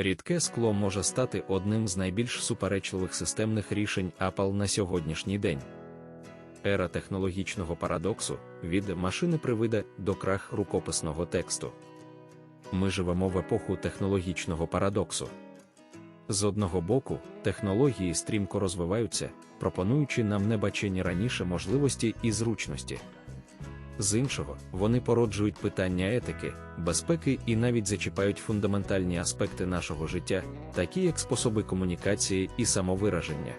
Рідке скло може стати одним з найбільш суперечливих системних рішень Apple на сьогоднішній день. Ера технологічного парадоксу від машини привида до крах рукописного тексту. Ми живемо в епоху технологічного парадоксу. З одного боку, технології стрімко розвиваються, пропонуючи нам небачені раніше можливості і зручності. З іншого, вони породжують питання етики, безпеки і навіть зачіпають фундаментальні аспекти нашого життя, такі як способи комунікації і самовираження.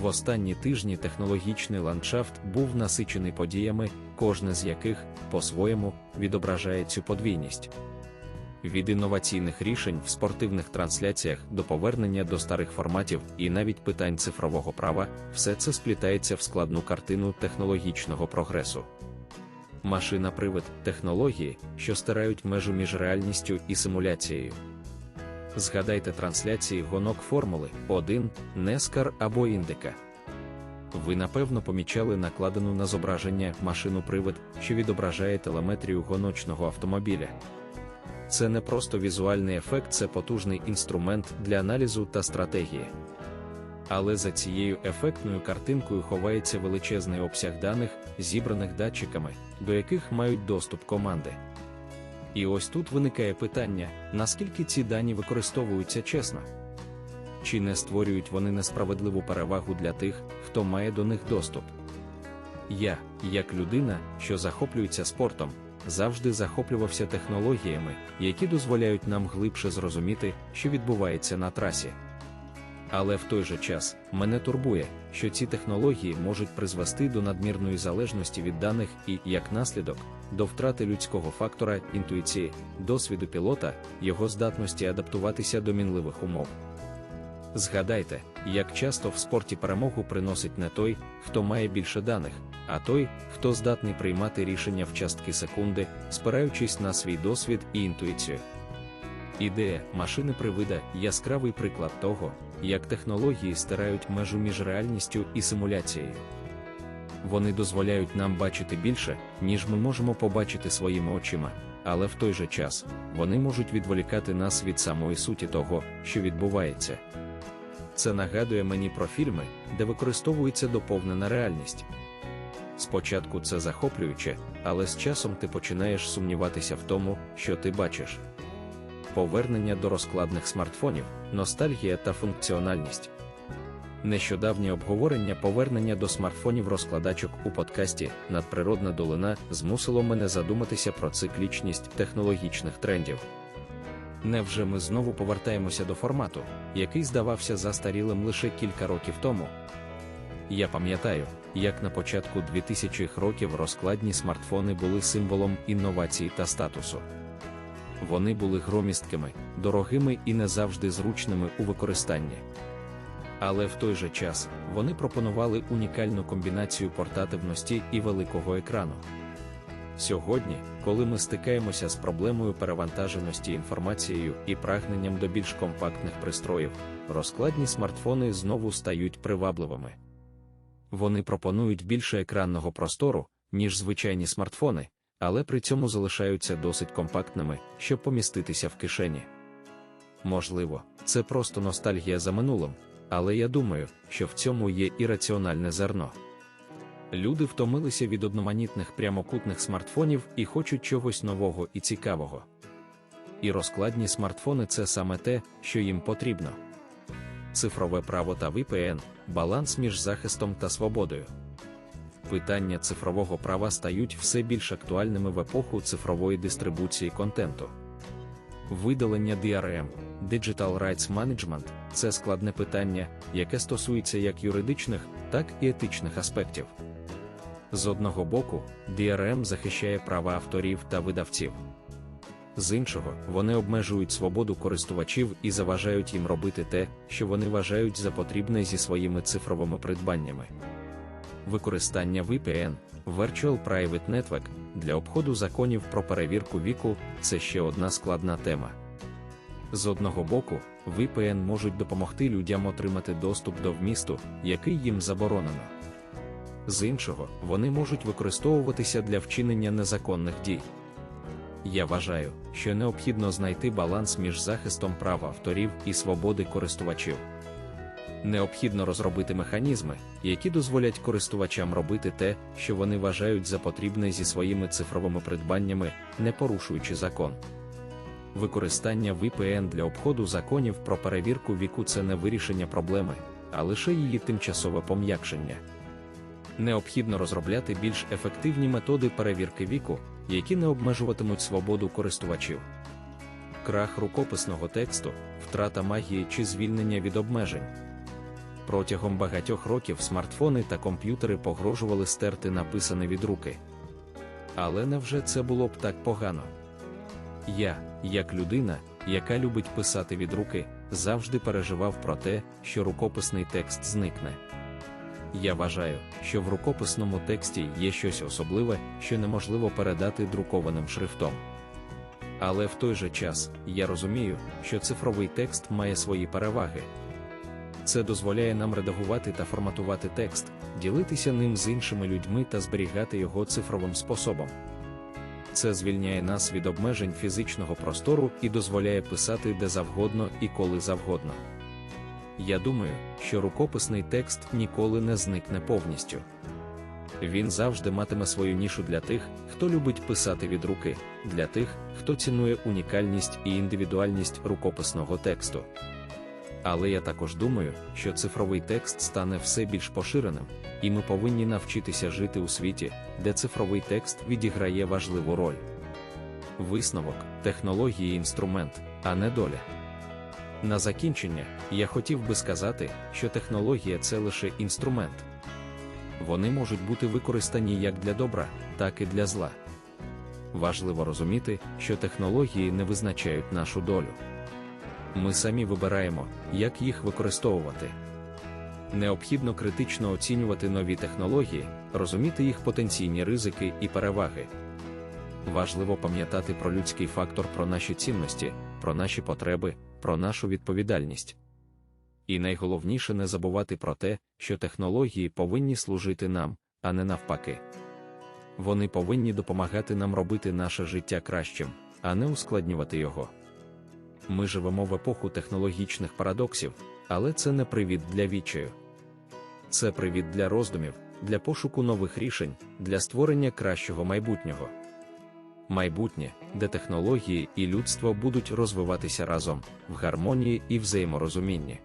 В останні тижні технологічний ландшафт був насичений подіями, кожне з яких, по-своєму, відображає цю подвійність. Від інноваційних рішень в спортивних трансляціях до повернення до старих форматів і навіть питань цифрового права, все це сплітається в складну картину технологічного прогресу. Машина привид технології, що стирають межу між реальністю і симуляцією. Згадайте трансляції гонок Формули 1, Нескар або Індика. Ви напевно помічали накладену на зображення машину привид, що відображає телеметрію гоночного автомобіля. Це не просто візуальний ефект, це потужний інструмент для аналізу та стратегії. Але за цією ефектною картинкою ховається величезний обсяг даних, зібраних датчиками, до яких мають доступ команди. І ось тут виникає питання, наскільки ці дані використовуються чесно? Чи не створюють вони несправедливу перевагу для тих, хто має до них доступ? Я, як людина, що захоплюється спортом, завжди захоплювався технологіями, які дозволяють нам глибше зрозуміти, що відбувається на трасі. Але в той же час мене турбує, що ці технології можуть призвести до надмірної залежності від даних і, як наслідок, до втрати людського фактора інтуїції, досвіду пілота, його здатності адаптуватися до мінливих умов. Згадайте, як часто в спорті перемогу приносить не той, хто має більше даних, а той, хто здатний приймати рішення в частки секунди, спираючись на свій досвід і інтуїцію. Ідея машини привида яскравий приклад того, як технології стирають межу між реальністю і симуляцією. Вони дозволяють нам бачити більше, ніж ми можемо побачити своїми очима, але в той же час вони можуть відволікати нас від самої суті того, що відбувається. Це нагадує мені про фільми, де використовується доповнена реальність. Спочатку це захоплююче, але з часом ти починаєш сумніватися в тому, що ти бачиш. Повернення до розкладних смартфонів, ностальгія та функціональність. Нещодавнє обговорення повернення до смартфонів розкладачок у подкасті Надприродна долина змусило мене задуматися про циклічність технологічних трендів. Невже ми знову повертаємося до формату, який здавався застарілим лише кілька років тому? Я пам'ятаю, як на початку 2000-х років розкладні смартфони були символом інновацій та статусу. Вони були громісткими, дорогими і не завжди зручними у використанні. Але в той же час вони пропонували унікальну комбінацію портативності і великого екрану. Сьогодні, коли ми стикаємося з проблемою перевантаженості інформацією і прагненням до більш компактних пристроїв, розкладні смартфони знову стають привабливими. Вони пропонують більше екранного простору, ніж звичайні смартфони, але при цьому залишаються досить компактними, щоб поміститися в кишені. Можливо, це просто ностальгія за минулим, але я думаю, що в цьому є і раціональне зерно. Люди втомилися від одноманітних прямокутних смартфонів і хочуть чогось нового і цікавого. І розкладні смартфони це саме те, що їм потрібно. Цифрове право та VPN – баланс між захистом та свободою. Питання цифрового права стають все більш актуальними в епоху цифрової дистрибуції контенту. Видалення DRM Digital Rights Management – це складне питання, яке стосується як юридичних, так і етичних аспектів. З одного боку, DRM захищає права авторів та видавців. З іншого, вони обмежують свободу користувачів і заважають їм робити те, що вони вважають за потрібне зі своїми цифровими придбаннями. Використання VPN Virtual Private Network для обходу законів про перевірку віку це ще одна складна тема. З одного боку, VPN можуть допомогти людям отримати доступ до вмісту, який їм заборонено. З іншого, вони можуть використовуватися для вчинення незаконних дій. Я вважаю, що необхідно знайти баланс між захистом прав авторів і свободи користувачів. Необхідно розробити механізми, які дозволять користувачам робити те, що вони вважають за потрібне зі своїми цифровими придбаннями, не порушуючи закон. Використання VPN для обходу законів про перевірку віку це не вирішення проблеми, а лише її тимчасове пом'якшення. Необхідно розробляти більш ефективні методи перевірки віку, які не обмежуватимуть свободу користувачів. Крах рукописного тексту, втрата магії чи звільнення від обмежень. Протягом багатьох років смартфони та комп'ютери погрожували стерти написане від руки. Але невже це було б так погано? Я, як людина, яка любить писати від руки, завжди переживав про те, що рукописний текст зникне. Я вважаю, що в рукописному тексті є щось особливе, що неможливо передати друкованим шрифтом. Але в той же час я розумію, що цифровий текст має свої переваги. Це дозволяє нам редагувати та форматувати текст, ділитися ним з іншими людьми та зберігати його цифровим способом. Це звільняє нас від обмежень фізичного простору і дозволяє писати де завгодно і коли завгодно. Я думаю, що рукописний текст ніколи не зникне повністю. Він завжди матиме свою нішу для тих, хто любить писати від руки, для тих, хто цінує унікальність і індивідуальність рукописного тексту. Але я також думаю, що цифровий текст стане все більш поширеним, і ми повинні навчитися жити у світі, де цифровий текст відіграє важливу роль. Висновок, технології інструмент, а не доля. На закінчення, я хотів би сказати, що технологія це лише інструмент. Вони можуть бути використані як для добра, так і для зла. Важливо розуміти, що технології не визначають нашу долю. Ми самі вибираємо, як їх використовувати. Необхідно критично оцінювати нові технології, розуміти їх потенційні ризики і переваги. Важливо пам'ятати про людський фактор, про наші цінності, про наші потреби, про нашу відповідальність. І найголовніше не забувати про те, що технології повинні служити нам, а не навпаки. Вони повинні допомагати нам робити наше життя кращим, а не ускладнювати його. Ми живемо в епоху технологічних парадоксів, але це не привід для відчаю. Це привід для роздумів, для пошуку нових рішень, для створення кращого майбутнього. Майбутнє, де технології і людство будуть розвиватися разом в гармонії і взаєморозумінні.